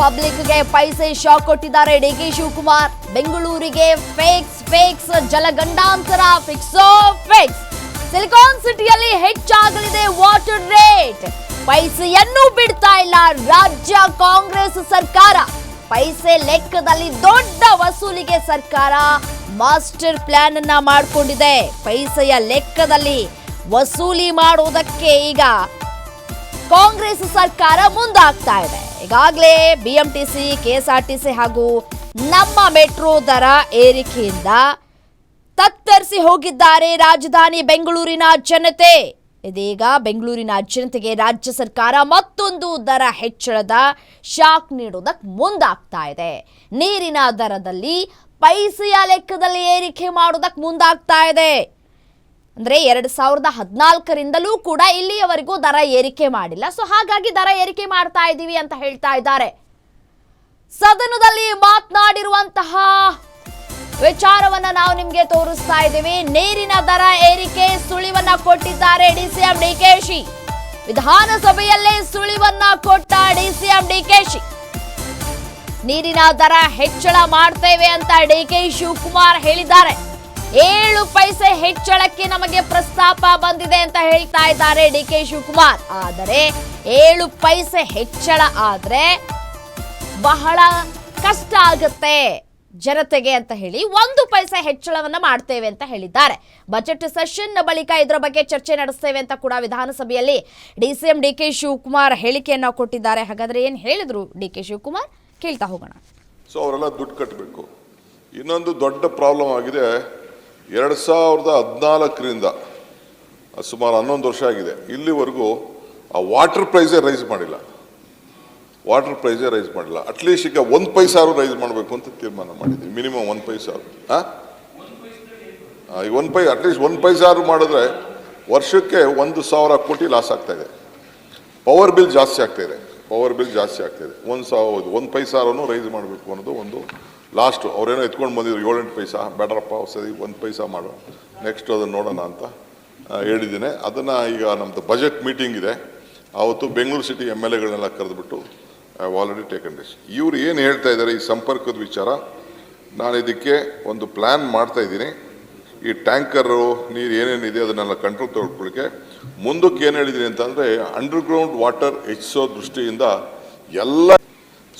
ಪಬ್ಲಿಕ್ಗೆ ಪೈಸೆ ಶಾಕ್ ಕೊಟ್ಟಿದ್ದಾರೆ D K Shivakumar. ಬೆಂಗಳೂರಿಗೆ ಫೇಕ್ಸ್ ಫೇಕ್ಸ್ ಜಲಗಂಡಾಂತರ ಫಿಕ್ಸೋ ಫಿಕ್ಸ್ ಸಿಲಿಕಾನ್ ಸಿಟಿಯಲ್ಲಿ ಹೆಚ್ಚಾಗಲಿದೆ ವಾಟರ್ ರೇಟ್ ಪೈಸೆಯನ್ನು ಬಿಡ್ತಾ ಇಲ್ಲ ರಾಜ್ಯ ಕಾಂಗ್ರೆಸ್ ಸರ್ಕಾರ. ಪೈಸೆ ಲೆಕ್ಕದಲ್ಲಿ ದೊಡ್ಡ ವಸೂಲಿಗೆ ಸರ್ಕಾರ ಮಾಸ್ಟರ್ ಪ್ಲಾನ್ ಅನ್ನ ಮಾಡಿಕೊಂಡಿದೆ. ಪೈಸೆಯ ಲೆಕ್ಕದಲ್ಲಿ ವಸೂಲಿ ಮಾಡುವುದಕ್ಕೆ ಈಗ ಕಾಂಗ್ರೆಸ್ ಸರ್ಕಾರ ಮುಂದಾಗ್ತಾ ಇದೆ. ಈಗಾಗಲೇ ಬಿಎಂಟಿಸಿ ಕೆಎಸ್ಆರ್ಟಿಸಿ ಹಾಗೂ ನಮ್ಮ ಮೆಟ್ರೋ ದರ ಏರಿಕೆಯಿಂದ ತತ್ತರಿಸಿ ಹೋಗಿದ್ದಾರೆ ರಾಜಧಾನಿ ಬೆಂಗಳೂರಿನ ಜನತೆ. ಇದೀಗ ಬೆಂಗಳೂರಿನ ಜನತೆಗೆ ರಾಜ್ಯ ಸರ್ಕಾರ ಮತ್ತೊಂದು ದರ ಹೆಚ್ಚಳದ ಶಾಕ್ ನೀಡುವುದಕ್ಕೆ ಮುಂದಾಗ್ತಾ ಇದೆ. ನೀರಿನ ದರದಲ್ಲಿ ಪೈಸೆಯ ಲೆಕ್ಕದಲ್ಲಿ ಏರಿಕೆ ಮಾಡೋದಕ್ಕೆ ಮುಂದಾಗ್ತಾ ಇದೆ. ಅಂದ್ರೆ ಎರಡ್ ಸಾವಿರದ ಹದಿನಾಲ್ಕರಿಂದಲೂ ಕೂಡ ಇಲ್ಲಿಯವರೆಗೂ ದರ ಏರಿಕೆ ಮಾಡಿಲ್ಲ. ಸೊ ಹಾಗಾಗಿ ದರ ಏರಿಕೆ ಮಾಡ್ತಾ ಇದ್ದೀವಿ ಅಂತ ಹೇಳ್ತಾ ಇದ್ದಾರೆ. ಸದನದಲ್ಲಿ ಮಾತನಾಡಿರುವಂತಹ ವಿಚಾರವನ್ನ ನಾವು ನಿಮ್ಗೆ ತೋರಿಸ್ತಾ ಇದ್ದೀವಿ. ನೀರಿನ ದರ ಏರಿಕೆ ಸುಳಿವನ್ನ ಕೊಟ್ಟಿದ್ದಾರೆ ಡಿಸಿಎಂ ಡಿಕೆಶಿ ವಿಧಾನಸಭೆಯಲ್ಲೇ ಸುಳಿವನ್ನ ಕೊಟ್ಟ ಡಿಸಿಎಂ ಡಿಕೆಶಿ ನೀರಿನ ದರ ಹೆಚ್ಚಳ ಮಾಡ್ತೇವೆ ಅಂತ ಡಿ ಕೆ ಶಿವಕುಮಾರ್ ಹೇಳಿದ್ದಾರೆ. ಏಳು ಪೈಸೆ ಹೆಚ್ಚಳಕ್ಕೆ ನಮಗೆ ಪ್ರಸ್ತಾಪ ಬಂದಿದೆ ಅಂತ ಹೇಳ್ತಾ ಇದ್ದಾರೆ ಡಿ ಕೆ ಶಿವಕುಮಾರ್. ಆದರೆ ಏಳು ಪೈಸೆ ಹೆಚ್ಚಳ ಆದ್ರೆ ಬಹಳ ಕಷ್ಟ ಆಗುತ್ತೆ ಜನತೆಗೆ ಅಂತ ಹೇಳಿ ಒಂದು ಪೈಸೆ ಹೆಚ್ಚಳವನ್ನ ಮಾಡ್ತೇವೆ ಅಂತ ಹೇಳಿದ್ದಾರೆ. ಬಜೆಟ್ ಸೆಷನ್ ಬಳಿಕ ಇದರ ಬಗ್ಗೆ ಚರ್ಚೆ ನಡೆಸ್ತೇವೆ ಅಂತ ಕೂಡ ವಿಧಾನಸಭೆಯಲ್ಲಿ D C M D K Shivakumar ಹೇಳಿಕೆಯನ್ನ ಕೊಟ್ಟಿದ್ದಾರೆ. ಹಾಗಾದ್ರೆ ಏನ್ ಹೇಳಿದ್ರು ಡಿ ಕೆ ಶಿವಕುಮಾರ್? ಕೇಳ್ತಾ ಹೋಗೋಣ. ಸೊ ಅವರೆಲ್ಲ ದುಡ್ಡು ಕಟ್ಟಬೇಕು ಇನ್ನೊಂದು ದೊಡ್ಡ ಪ್ರಾಬ್ಲಮ್ ಆಗಿದೆ. ಎರಡು ಸಾವಿರದ ಹದಿನಾಲ್ಕರಿಂದ ಸುಮಾರು ಹನ್ನೊಂದು ವರ್ಷ ಆಗಿದೆ. ಇಲ್ಲಿವರೆಗೂ ಆ ವಾಟರ್ ಪ್ರೈಸೇ ರೈಸ್ ಮಾಡಿಲ್ಲ. ವಾಟರ್ ಪ್ರೈಸೇ ರೈಸ್ ಮಾಡಿಲ್ಲ. ಅಟ್ಲೀಸ್ಟ್ ಈಗ ಒಂದು ಪೈಸಾರು ರೈಸ್ ಮಾಡಬೇಕು ಅಂತ ತೀರ್ಮಾನ ಮಾಡಿದ್ವಿ. ಮಿನಿಮಮ್ ಒಂದು ಪೈಸಾರು. ಹಾಂ? ಈಗ ಒಂದು ಪೈ ಅಟ್ಲೀಸ್ಟ್ ಒಂದು ಪೈಸಾರು ಮಾಡಿದ್ರೆ ವರ್ಷಕ್ಕೆ ಒಂದು ಸಾವಿರ ಕೋಟಿ ಲಾಸ್ ಆಗ್ತಾ ಇದೆ. ಪವರ್ ಬಿಲ್ ಜಾಸ್ತಿ ಆಗ್ತಾಯಿದೆ ಪವರ್ ಬಿಲ್ ಜಾಸ್ತಿ ಆಗ್ತಾಯಿದೆ ಒಂದು ಸಾವಿರ, ಒಂದು ಪೈಸಾರನ್ನು ರೈಸ್ ಮಾಡಬೇಕು ಅನ್ನೋದು ಒಂದು ಲಾಸ್ಟು ಅವರೇನೋ ಎತ್ಕೊಂಡು ಬಂದಿದ್ರು, ಏಳೆಂಟು ಪೈಸಾ, ಬೇಡರಪ್ಪ ಸರಿ ಒಂದು ಪೈಸಾ ಮಾಡು ನೆಕ್ಸ್ಟ್ ಅದನ್ನು ನೋಡೋಣ ಅಂತ ಹೇಳಿದ್ದೀನಿ. ಅದನ್ನು ಈಗ ನಮ್ಮದು ಬಜೆಟ್ ಮೀಟಿಂಗ್ ಇದೆ. ಆವತ್ತು ಬೆಂಗಳೂರು ಸಿಟಿ ಎಂ ಎಲ್ ಎಗಳನ್ನೆಲ್ಲ ಕರೆದುಬಿಟ್ಟು ಆಲ್ರೆಡಿ ಟೇಕನ್ ಡಿಸ್ ಇವ್ರು ಏನು ಹೇಳ್ತಾ ಇದ್ದಾರೆ ಈ ಸಂಪರ್ಕದ ವಿಚಾರ? ನಾನು ಇದಕ್ಕೆ ಒಂದು ಪ್ಲ್ಯಾನ್ ಮಾಡ್ತಾ ಇದ್ದೀನಿ. ಈ ಟ್ಯಾಂಕರು ನೀರು ಏನೇನಿದೆ ಅದನ್ನೆಲ್ಲ ಕಂಟ್ರೋಲ್ ತಗೊಳ್ಕೊಳ್ಳಿಕ್ಕೆ. ಮುಂದಕ್ಕೆ ಏನು ಹೇಳಿದ್ದೀನಿ ಅಂತಂದರೆ ಅಂಡರ್ಗ್ರೌಂಡ್ ವಾಟರ್ ಹೆಚ್ಚಿಸೋ ದೃಷ್ಟಿಯಿಂದ ಎಲ್ಲ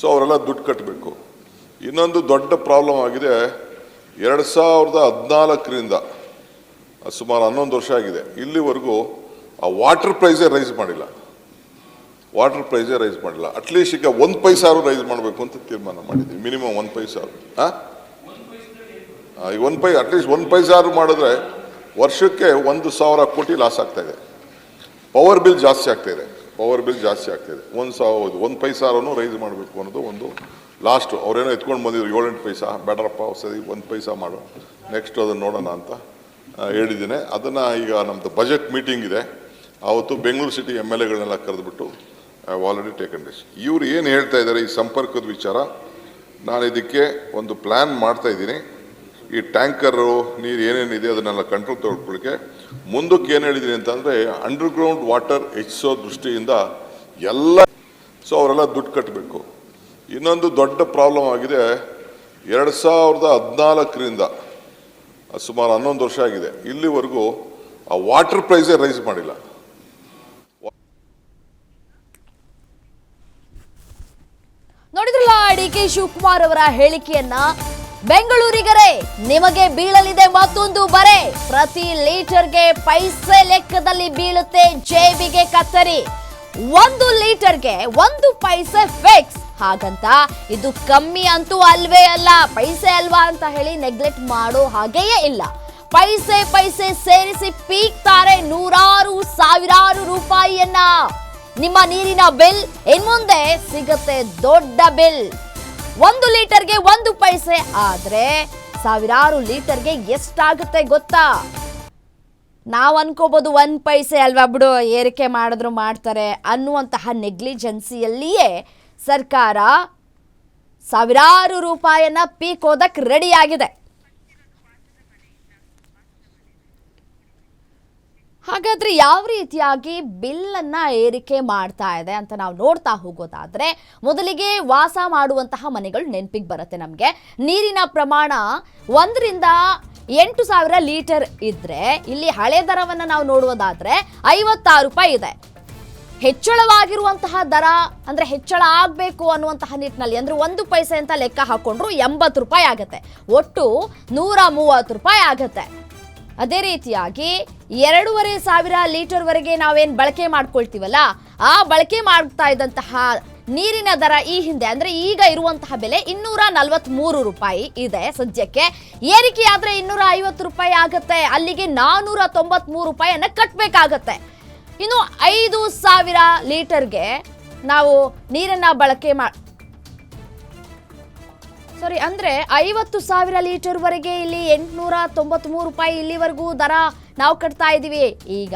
ಸೊ ಅವರೆಲ್ಲ ದುಡ್ಡು ಕಟ್ಟಬೇಕು ಇನ್ನೊಂದು ದೊಡ್ಡ ಪ್ರಾಬ್ಲಮ್ ಆಗಿದೆ. ಎರಡು ಸಾವಿರದ ಹದಿನಾಲ್ಕರಿಂದ ಸುಮಾರು ಹನ್ನೊಂದು ವರ್ಷ ಆಗಿದೆ. ಇಲ್ಲಿವರೆಗೂ ಆ ವಾಟರ್ ಪ್ರೈಸೇ ರೈಸ್ ಮಾಡಿಲ್ಲ. ವಾಟರ್ ಪ್ರೈಸೇ ರೈಸ್ ಮಾಡಿಲ್ಲ. ಅಟ್ಲೀಸ್ಟ್ ಈಗ ಒಂದು ಪೈಸಾರು ರೈಸ್ ಮಾಡಬೇಕು ಅಂತ ತೀರ್ಮಾನ ಮಾಡಿದ್ವಿ ಮಿನಿಮಮ್ ಒಂದು ಪೈಸಾರು ಹಾಂ? ಈಗ ಒಂದು ಪೈ ಅಟ್ಲೀಸ್ಟ್ ಒಂದು ಪೈಸಾರು ಮಾಡಿದ್ರೆ ವರ್ಷಕ್ಕೆ ಒಂದು ಸಾವಿರ ಕೋಟಿ ಲಾಸ್ ಇದೆ. ಪವರ್ ಬಿಲ್ ಜಾಸ್ತಿ ಆಗ್ತಾ ಇದೆ. ಪವರ್ ಬಿಲ್ ಜಾಸ್ತಿ ಆಗ್ತಾಯಿದೆ ಒಂದು ಸಾವಿರ ಒಂದು ಪೈಸಾರನ್ನು ರೈಸ್ ಮಾಡಬೇಕು ಅನ್ನೋದು ಒಂದು ಲಾಸ್ಟು ಅವರೇನೋ ಎತ್ಕೊಂಡು ಬಂದಿದ್ರು, ಏಳೆಂಟು ಪೈಸಾ, ಬೇಡರಪ್ಪ ಸರಿ ಒಂದು ಪೈಸಾ ಮಾಡು ನೆಕ್ಸ್ಟ್ ಅದನ್ನು ನೋಡೋಣ ಅಂತ ಹೇಳಿದ್ದೀನಿ. ಅದನ್ನು ಈಗ ನಮ್ಮದು ಬಜೆಟ್ ಮೀಟಿಂಗ್ ಇದೆ. ಆವತ್ತು ಬೆಂಗಳೂರು ಸಿಟಿ ಎಂ ಎಲ್ ಎಗಳನ್ನೆಲ್ಲ ಕರೆದುಬಿಟ್ಟು ಐ ಆಲ್ರೆಡಿ ಟೇಕನ್ ಡಿಸ್ ಇವರು ಏನು ಹೇಳ್ತಾ ಇದ್ದಾರೆ ಈ ಸಂಪರ್ಕದ ವಿಚಾರ? ನಾನು ಇದಕ್ಕೆ ಒಂದು ಪ್ಲ್ಯಾನ್ ಮಾಡ್ತಾ ಇದ್ದೀನಿ. ಈ ಟ್ಯಾಂಕರು ನೀರು ಏನೇನಿದೆ ಅದನ್ನೆಲ್ಲ ಕಂಟ್ರೋಲ್ ತಗೊಳ್ಕೊಳ್ಳಿಕ್ಕೆ. ಮುಂದಕ್ಕೆ ಏನು ಹೇಳಿದ್ದೀನಿ ಅಂತಂದರೆ ಅಂಡರ್ಗ್ರೌಂಡ್ ವಾಟರ್ ಹೆಚ್ಚಿಸೋ ದೃಷ್ಟಿಯಿಂದ ಎಲ್ಲ ಸೊ ಅವರೆಲ್ಲ ದುಡ್ಡು ಕಟ್ಟಬೇಕು ಇನ್ನೊಂದು ದೊಡ್ಡ ಪ್ರಾಬ್ಲಮ್ ಆಗಿದೆ. ಎರಡು ಸಾವಿರದ ಹದಿನಾಲ್ಕರಿಂದ ಸುಮಾರು ಹನ್ನೊಂದು ವರ್ಷ ಆಗಿದೆ. ಇಲ್ಲಿವರೆಗೂ ಆ ವಾಟರ್ ಪ್ರೈಸೇ ರೈಸ್ ಮಾಡಿಲ್ಲ. ನೋಡಿದ್ರಲ್ಲ ಡಿ ಕೆ ಶಿವಕುಮಾರ್ ಅವರ ಹೇಳಿಕೆಯನ್ನ? ಬೆಂಗಳೂರಿಗರೇ, ನಿಮಗೆ ಬೀಳಲಿದೆ ಮತ್ತೊಂದು ಬರೆ. ಪ್ರತಿ ಲೀಟರ್ಗೆ ಪೈಸೆ ಲೆಕ್ಕದಲ್ಲಿ ಬೀಳುತ್ತೆ ಜೇಬಿಗೆ ಕತ್ತರಿ. ಒಂದು ಲೀಟರ್ಗೆ ಒಂದು ಪೈಸೆ ಫಿಕ್ಸ್ ಹಾಗಂತ ಇದು ಕಮ್ಮಿ ಅಂತೂ ಅಲ್ವೇ ಅಲ್ಲ, ಪೈಸೆ ಅಲ್ವಾ ಅಂತ ಹೇಳಿ ನೆಗ್ಲೆಕ್ಟ್ ಮಾಡೋ ಹಾಗೆಯೇ ಇಲ್ಲ. ಪೈಸೆ ಪೈಸೆ ಸೇರಿಸಿ ಪೀಕ್ತಾರೆ ನೂರಾರು ಸಾವಿರಾರು ರೂಪಾಯಿಯನ್ನ. ನಿಮ್ಮ ನೀರಿನ ಬಿಲ್ ಇನ್ಮುಂದೆ ಸಿಗುತ್ತೆ ದೊಡ್ಡ ಬಿಲ್ ಒಂದು ಲೀಟರ್ಗೆ ಒಂದು ಪೈಸೆ ಆದ್ರೆ ಸಾವಿರಾರು ಲೀಟರ್ಗೆ ಎಷ್ಟಾಗುತ್ತೆ ಗೊತ್ತಾ? ನಾವು ಅನ್ಕೋಬಹುದು ಒಂದ್ ಪೈಸೆ ಅಲ್ವಾ ಬಿಡು, ಏರಿಕೆ ಮಾಡಿದ್ರು ಮಾಡ್ತಾರೆ ಅನ್ನುವಂತಹ ನೆಗ್ಲಿಜೆನ್ಸಿಯಲ್ಲಿಯೇ ಸರ್ಕಾರ ಸಾವಿರಾರು ರೂಪಾಯಿಯನ್ನ ಪೀಕೋದಕ್ಕೆ ರೆಡಿಯಾಗಿದೆ. ಹಾಗಾದ್ರೆ ಯಾವ ರೀತಿಯಾಗಿ ಬಿಲ್ಲನ್ನು ಏರಿಕೆ ಮಾಡ್ತಾ ಇದೆ ಅಂತ ನಾವು ನೋಡ್ತಾ ಹೋಗೋದಾದರೆ ಮೊದಲಿಗೆ ವಾಸ ಮಾಡುವಂತಹ ಮನೆಗಳು ನೆನಪಿಗೆ ಬರುತ್ತೆ ನಮಗೆ. ನೀರಿನ ಪ್ರಮಾಣ ಒಂದರಿಂದ ಎಂಟು ಸಾವಿರ ಲೀಟರ್ ಇದ್ರೆ, ಇಲ್ಲಿ ಹಳೆ ದರವನ್ನು ನಾವು ನೋಡುವುದಾದ್ರೆ ಐವತ್ತಾರು ರೂಪಾಯಿ ಇದೆ. ಹೆಚ್ಚಳವಾಗಿರುವಂತಹ ದರ, ಅಂದ್ರೆ ಹೆಚ್ಚಳ ಆಗಬೇಕು ಅನ್ನುವಂತಹ ನಿಟ್ಟಿನಲ್ಲಿ, ಅಂದ್ರೆ ಒಂದು ಪೈಸೆ ಅಂತ ಲೆಕ್ಕ ಹಾಕೊಂಡ್ರು ಎಂಬತ್ತು ರೂಪಾಯಿ ಆಗುತ್ತೆ. ಒಟ್ಟು ನೂರ ಮೂವತ್ತು ರೂಪಾಯಿ ಆಗುತ್ತೆ. ಅದೇ ರೀತಿಯಾಗಿ ಎರಡೂವರೆ ಸಾವಿರ ಲೀಟರ್ವರೆಗೆ ನಾವೇನು ಬಳಕೆ ಮಾಡ್ಕೊಳ್ತೀವಲ್ಲ, ಆ ಬಳಕೆ ಮಾಡ್ತಾ ಇದ್ದಂತಹ ನೀರಿನ ದರ ಈ ಹಿಂದೆ, ಅಂದ್ರೆ ಈಗ ಇರುವಂತಹ ಬೆಲೆ ಇನ್ನೂರ ನಲವತ್ಮೂರು ರೂಪಾಯಿ ಇದೆ ಸದ್ಯಕ್ಕೆ. ಏರಿಕೆ ಆದ್ರೆ ಇನ್ನೂರ ಐವತ್ತು ರೂಪಾಯಿ ಆಗುತ್ತೆ, ಅಲ್ಲಿಗೆ ನಾನೂರ ತೊಂಬತ್ಮೂರು ರೂಪಾಯಿಯನ್ನ ಕಟ್ಟಬೇಕಾಗತ್ತೆ ಇನ್ನು ಐದು ಸಾವಿರ ಲೀಟರ್ಗೆ ನಾವು ನೀರನ್ನ ಬಳಕೆ ಮಾ ಸಾರಿ, ಅಂದ್ರೆ ಐವತ್ತು ಸಾವಿರ ಲೀಟರ್ವರೆಗೆ ಇಲ್ಲಿ ಎಂಟುನೂರ ತೊಂಬತ್ಮೂರು ರೂಪಾಯಿ ಇಲ್ಲಿವರೆಗೂ ದರ ನಾವು ಕಟ್ತಾ ಇದೀವಿ ಈಗ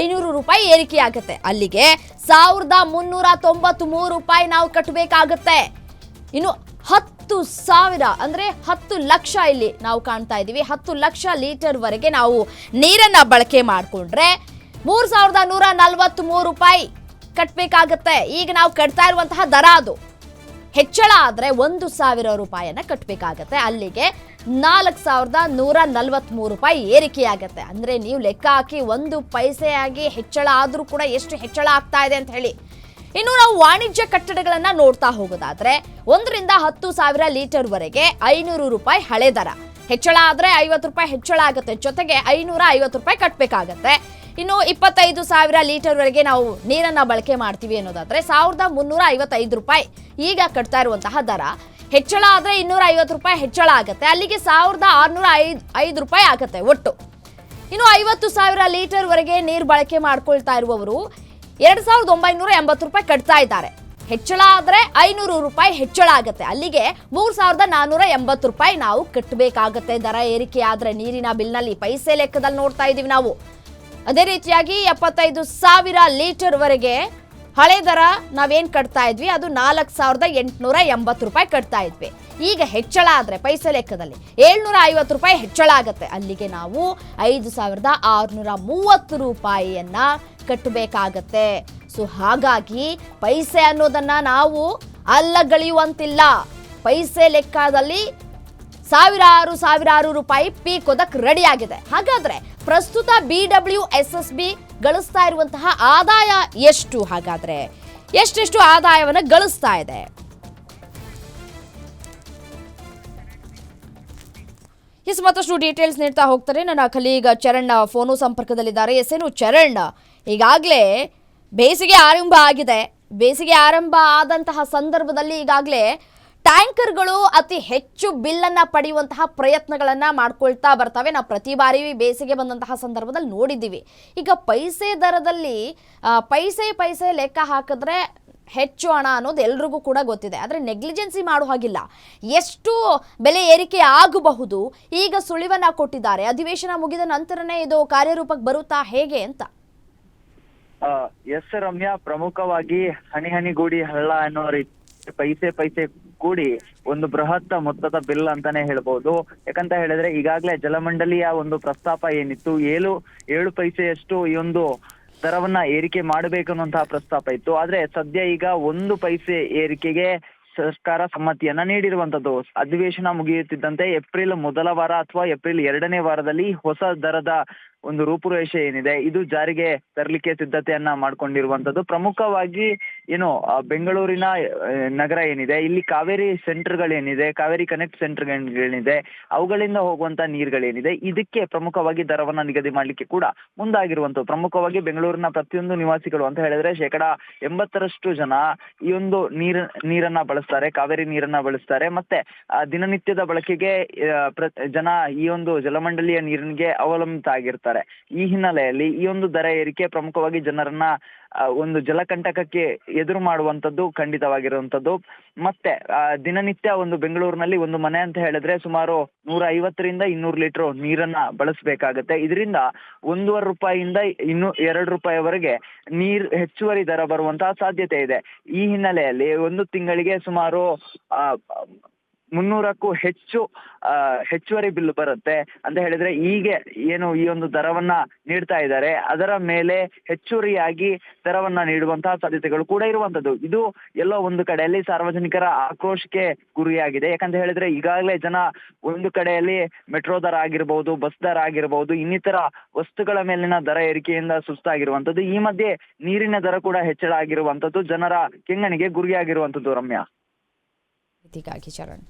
ಐನೂರು ರೂಪಾಯಿ ಏರಿಕೆ ಆಗುತ್ತೆ ಅಲ್ಲಿಗೆ ಸಾವಿರದ ಮುನ್ನೂರ ತೊಂಬತ್ಮೂರು ರೂಪಾಯಿ ನಾವು ಕಟ್ಟಬೇಕಾಗತ್ತೆ ಇನ್ನು ಹತ್ತು ಸಾವಿರ, ಅಂದ್ರೆ ಹತ್ತು ಲಕ್ಷ ಇಲ್ಲಿ ನಾವು ಕಾಣ್ತಾ ಇದ್ದೀವಿ. ಹತ್ತು ಲಕ್ಷ ಲೀಟರ್ವರೆಗೆ ನಾವು ನೀರನ್ನ ಬಳಕೆ ಮಾಡಿಕೊಂಡ್ರೆ ಮೂರು ಸಾವಿರದ ನೂರ ನಲ್ವತ್ತ್ಮೂರು ರೂಪಾಯಿ ಕಟ್ಟಬೇಕಾಗತ್ತೆ ಈಗ ನಾವು ಕಟ್ತಾ ಇರುವಂತಹ ದರ ಅದು. ಹೆಚ್ಚಳ ಆದರೆ ಒಂದು ಸಾವಿರ ರೂಪಾಯಿಯನ್ನ ಕಟ್ಟಬೇಕಾಗತ್ತೆ ಅಲ್ಲಿಗೆ ನಾಲ್ಕು ಸಾವಿರದ ನೂರ ನಲವತ್ತ್ಮೂರು ರೂಪಾಯಿ ಏರಿಕೆಯಾಗತ್ತೆ. ಅಂದರೆ ನೀವು ಲೆಕ್ಕ ಹಾಕಿ ಒಂದು ಪೈಸೆಯಾಗಿ ಹೆಚ್ಚಳ ಆದರೂ ಕೂಡ ಎಷ್ಟು ಹೆಚ್ಚಳ ಆಗ್ತಾ ಇದೆ ಅಂತ ಹೇಳಿ. ಇನ್ನು ನಾವು ವಾಣಿಜ್ಯ ಕಟ್ಟಡಗಳನ್ನು ನೋಡ್ತಾ ಹೋಗೋದಾದ್ರೆ ಒಂದರಿಂದ ಹತ್ತು ಸಾವಿರ ಲೀಟರ್ವರೆಗೆ ಐನೂರು ರೂಪಾಯಿ ಹಳೆ ದರ. ಹೆಚ್ಚಳ ಆದರೆ ಐವತ್ತು ರೂಪಾಯಿ ಹೆಚ್ಚಳ ಆಗುತ್ತೆ. ಜೊತೆಗೆ ಐನೂರ ಐವತ್ತು ರೂಪಾಯಿ ಕಟ್ಟಬೇಕಾಗತ್ತೆ ಇನ್ನು ಇಪ್ಪತ್ತೈದು ಸಾವಿರ ಲೀಟರ್ವರೆಗೆ ನಾವು ನೀರನ್ನ ಬಳಕೆ ಮಾಡ್ತೀವಿ ಅನ್ನೋದಾದರೆ ಸಾವಿರದ ಮುನ್ನೂರ ಐವತ್ತೈದು ರೂಪಾಯಿ ಈಗ ಕಟ್ತಾ ಇರುವಂತಹ ದರ. ಹೆಚ್ಚಳ ಆದರೆ ಇನ್ನೂರ ಐವತ್ತು ರೂಪಾಯಿ ಹೆಚ್ಚಳ ಆಗುತ್ತೆ. ಅಲ್ಲಿಗೆ ಸಾವಿರದ ಆರುನೂರ ಐದು ಐದು ರೂಪಾಯಿ ಆಗುತ್ತೆ ಒಟ್ಟು. ಇನ್ನು ಐವತ್ತು ಸಾವಿರ ಲೀಟರ್ವರೆಗೆ ನೀರು ಬಳಕೆ ಮಾಡ್ಕೊಳ್ತಾ ಇರುವವರು ಎರಡು ಸಾವಿರದ ಒಂಬೈನೂರ ಎಂಬತ್ತು ರೂಪಾಯಿ ಕಟ್ತಾ ಇದ್ದಾರೆ. ಹೆಚ್ಚಳ ಆದರೆ ಐನೂರು ರೂಪಾಯಿ ಹೆಚ್ಚಳ ಆಗುತ್ತೆ. ಅಲ್ಲಿಗೆ ಮೂರು ಸಾವಿರದ ನಾನ್ನೂರ ಎಂಬತ್ತು ರೂಪಾಯಿ ನಾವು ಕಟ್ಟಬೇಕಾಗತ್ತೆ ದರ ಏರಿಕೆ ಆದರೆ ನೀರಿನ ಬಿಲ್ನಲ್ಲಿ ಪೈಸೆ ಲೆಕ್ಕದಲ್ಲಿ ನೋಡ್ತಾ ಇದ್ದೀವಿ ನಾವು. ಅದೇ ರೀತಿಯಾಗಿ ಎಪ್ಪತ್ತೈದು ಸಾವಿರ ಲೀಟರ್ವರೆಗೆ ಹಳೆ ದರ ನಾವೇನ್ ಕಟ್ತಾ ಇದ್ವಿ? ಅದು ನಾಲ್ಕು ಸಾವಿರದ ಎಂಟುನೂರ ಎಂಬತ್ತು ರೂಪಾಯಿ ಕಟ್ತಾ ಇದ್ವಿ. ಈಗ ಹೆಚ್ಚಳ ಆದರೆ ಪೈಸೆ ಲೆಕ್ಕದಲ್ಲಿ ಏಳ್ನೂರ ಐವತ್ತು ರೂಪಾಯಿ ಹೆಚ್ಚಳ ಆಗುತ್ತೆ. ಅಲ್ಲಿಗೆ ನಾವು ಐದು ಸಾವಿರದ ಆರುನೂರ ಮೂವತ್ತು ರೂಪಾಯಿಯನ್ನ ಕಟ್ಟಬೇಕಾಗತ್ತೆ ಸೊ ಹಾಗಾಗಿ ಪೈಸೆ ಅನ್ನೋದನ್ನ ನಾವು ಅಲ್ಲಗಳೆಯುವಂತಿಲ್ಲ ಪೈಸೆ ಲೆಕ್ಕದಲ್ಲಿ ಸಾವಿರಾರು ಸಾವಿರಾರು ರೂಪಾಯಿ ಪೀಕೋದಕ್ಕೆ ರೆಡಿ ಆಗಿದೆ. ಹಾಗಾದ್ರೆ ಪ್ರಸ್ತುತ B W S S B ಗಳಿಸ್ತಾ ಇರುವಂತಹ ಆದಾಯ ಎಷ್ಟು? ಹಾಗಾದ್ರೆ ಎಷ್ಟೆಷ್ಟು ಆದಾಯವನ್ನು ಗಳಿಸ್ತಾ ಇದೆ? ಎಸ್ ಮತ್ತಷ್ಟು ಡೀಟೇಲ್ಸ್ ನೀಡ್ತಾ ಹೋಗ್ತಾರೆ. ನನ್ನ ಕಲೀಗ ಚರಣ್ ಫೋನು ಸಂಪರ್ಕದಲ್ಲಿದ್ದಾರೆ. ಎಸ್ ಏನು ಚರಣ್ ಈಗಾಗಲೇ ಬೇಸಿಗೆ ಆರಂಭ ಆಗಿದೆ. ಬೇಸಿಗೆ ಆರಂಭ ಆದಂತಹ ಸಂದರ್ಭದಲ್ಲಿ ಈಗಾಗಲೇ ಟ್ಯಾಂಕರ್ಗಳು ಅತಿ ಹೆಚ್ಚು ಬಿಲ್ಲನ್ನು ಪಡೆಯುವಂತಹ ಪ್ರಯತ್ನಗಳನ್ನು ಮಾಡ್ಕೊಳ್ತಾ ಬರ್ತವೆ. ನಾವು ಪ್ರತಿ ಬಾರಿ ಬೇಸಿಗೆ ಬಂದಂತಹ ಸಂದರ್ಭದಲ್ಲಿ ನೋಡಿದ್ದೀವಿ. ಈಗ ಪೈಸೆ ದರದಲ್ಲಿ ಪೈಸೆ ಪೈಸೆ ಲೆಕ್ಕ ಹಾಕಿದ್ರೆ ಹೆಚ್ಚು ಹಣ ಅನ್ನೋದು ಎಲ್ರಿಗೂ ಕೂಡ ಗೊತ್ತಿದೆ. ಆದರೆ ನೆಗ್ಲಿಜೆನ್ಸಿ ಮಾಡೋ ಹಾಗಿಲ್ಲ. ಎಷ್ಟು ಬೆಲೆ ಏರಿಕೆ ಆಗಬಹುದು, ಈಗ ಸುಳಿವನ್ನ ಕೊಟ್ಟಿದ್ದಾರೆ. ಅಧಿವೇಶನ ಮುಗಿದ ನಂತರನೇ ಇದು ಕಾರ್ಯರೂಪಕ್ಕೆ ಬರುತ್ತಾ ಹೇಗೆ ಅಂತ? ಎಸ್ ರಮ್ಯಾ, ಪ್ರಮುಖವಾಗಿ ಹನಿ ಹನಿಗೂಡಿ ಹಳ್ಳ ಅನ್ನೋ ರೀತಿ ಪೈಸೆ ಪೈಸೆ ಕೂಡಿ ಒಂದು ಬೃಹತ್ ಮೊತ್ತದ ಬಿಲ್ ಅಂತಾನೆ ಹೇಳ್ಬೋದು. ಯಾಕಂತ ಹೇಳಿದ್ರೆ ಈಗಾಗಲೇ ಜಲಮಂಡಲಿಯ ಒಂದು ಪ್ರಸ್ತಾಪ ಏನಿತ್ತು? ಏಳು ಏಳು ಪೈಸೆಯಷ್ಟು ಈ ಒಂದು ದರವನ್ನ ಏರಿಕೆ ಮಾಡಬೇಕು ಅನ್ನುವಂತಹ ಪ್ರಸ್ತಾಪ ಇತ್ತು. ಆದ್ರೆ ಸದ್ಯ ಈಗ ಒಂದು ಪೈಸೆ ಏರಿಕೆಗೆ ಸರ್ಕಾರ ಸಮ್ಮತಿಯನ್ನ ನೀಡಿರುವಂತದ್ದು. ಅಧಿವೇಶನ ಮುಗಿಯುತ್ತಿದ್ದಂತೆ ಏಪ್ರಿಲ್ ಮೊದಲ ವಾರ ಅಥವಾ ಏಪ್ರಿಲ್ ಎರಡನೇ ವಾರದಲ್ಲಿ ಹೊಸ ದರದ ಒಂದು ರೂಪುರೇಷೆ ಏನಿದೆ, ಇದು ಜಾರಿಗೆ ತರಲಿಕ್ಕೆ ಸಿದ್ಧತೆಯನ್ನ ಮಾಡ್ಕೊಂಡಿರುವಂತದ್ದು ಪ್ರಮುಖವಾಗಿ, ಏನು ಬೆಂಗಳೂರಿನ ನಗರ ಏನಿದೆ, ಇಲ್ಲಿ ಕಾವೇರಿ ಸೆಂಟರ್ಗಳೇನಿದೆ, ಕಾವೇರಿ ಕನೆಕ್ಟ್ ಸೆಂಟರ್ಗಳೇನಿದೆ, ಅವುಗಳಿಂದ ಹೋಗುವಂತ ನೀರುಗಳೇನಿದೆ, ಇದಕ್ಕೆ ಪ್ರಮುಖವಾಗಿ ದರವನ್ನ ನಿಗದಿ ಮಾಡ್ಲಿಕ್ಕೆ ಕೂಡ ಮುಂದಾಗಿರುವಂತದ್ದು ಪ್ರಮುಖವಾಗಿ ಬೆಂಗಳೂರಿನ ಪ್ರತಿಯೊಂದು ನಿವಾಸಿಗಳು ಅಂತ ಹೇಳಿದ್ರೆ, ಶೇಕಡ ಎಂಬತ್ತರಷ್ಟು ಜನ ಈ ಒಂದು ನೀರ್, ನೀರನ್ನ ಬಳಸ್ತಾರೆ, ಕಾವೇರಿ ನೀರನ್ನ ಬಳಸ್ತಾರೆ. ಮತ್ತೆ ದಿನನಿತ್ಯದ ಬಳಕೆಗೆ ಜನ ಈ ಒಂದು ಜಲಮಂಡಲಿಯ ನೀರಿನಿಗೆ ಅವಲಂಬಿತ ಆಗಿರ್ತಾರೆ. ಈ ಹಿನ್ನೆಲೆಯಲ್ಲಿ ಈ ಒಂದು ದರ ಏರಿಕೆ ಪ್ರಮುಖವಾಗಿ ಜನರನ್ನ ಒಂದು ಜಲಕಂಟಕಕ್ಕೆ ಎದುರು ಮಾಡುವಂತದ್ದು ಖಂಡಿತವಾಗಿರುವಂತದ್ದು ಮತ್ತೆ ದಿನನಿತ್ಯ ಒಂದು ಬೆಂಗಳೂರಿನಲ್ಲಿ ಒಂದು ಮನೆ ಅಂತ ಹೇಳಿದ್ರೆ ಸುಮಾರು ನೂರ ಐವತ್ತರಿಂದ ಇನ್ನೂರು ಲೀಟರ್ ನೀರನ್ನ ಬಳಸಬೇಕಾಗತ್ತೆ. ಇದರಿಂದ ಒಂದೂವರೆ ರೂಪಾಯಿಯಿಂದ ಇನ್ನು ಎರಡು ರೂಪಾಯಿವರೆಗೆ ನೀರ್ ಹೆಚ್ಚುವರಿ ದರ ಬರುವಂತಹ ಸಾಧ್ಯತೆ ಇದೆ. ಈ ಹಿನ್ನೆಲೆಯಲ್ಲಿ ಒಂದು ತಿಂಗಳಿಗೆ ಸುಮಾರು ಮುನ್ನೂರಕ್ಕೂ ಹೆಚ್ಚು ಹೆಚ್ಚುವರಿ ಬಿಲ್ ಬರುತ್ತೆ ಅಂತ ಹೇಳಿದ್ರೆ ಹೀಗೆ ಏನು ಈ ಒಂದು ದರವನ್ನ ನೀಡ್ತಾ ಇದ್ದಾರೆ. ಅದರ ಮೇಲೆ ಹೆಚ್ಚುವರಿಯಾಗಿ ದರವನ್ನ ನೀಡುವಂತಹ ಸಾಧ್ಯತೆಗಳು ಕೂಡ ಇರುವಂತದ್ದು ಇದು ಎಲ್ಲೋ ಒಂದು ಕಡೆಯಲ್ಲಿ ಸಾರ್ವಜನಿಕರ ಆಕ್ರೋಶಕ್ಕೆ ಗುರಿಯಾಗಿದೆ. ಯಾಕಂತ ಹೇಳಿದ್ರೆ ಈಗಾಗಲೇ ಜನ ಒಂದು ಕಡೆಯಲ್ಲಿ ಮೆಟ್ರೋ ದರ ಆಗಿರ್ಬಹುದು ಬಸ್ ದರ ಆಗಿರಬಹುದು ಇನ್ನಿತರ ವಸ್ತುಗಳ ಮೇಲಿನ ದರ ಏರಿಕೆಯಿಂದ ಸುಸ್ತಾಗಿರುವಂತದ್ದು ಈ ಮಧ್ಯೆ ನೀರಿನ ದರ ಕೂಡ ಹೆಚ್ಚಳ ಆಗಿರುವಂತದ್ದು ಜನರ ಕೆಂಗಣಿಗೆ ಗುರಿಯಾಗಿರುವಂತದ್ದು ರಮ್ಯಾ. ಚರಣ್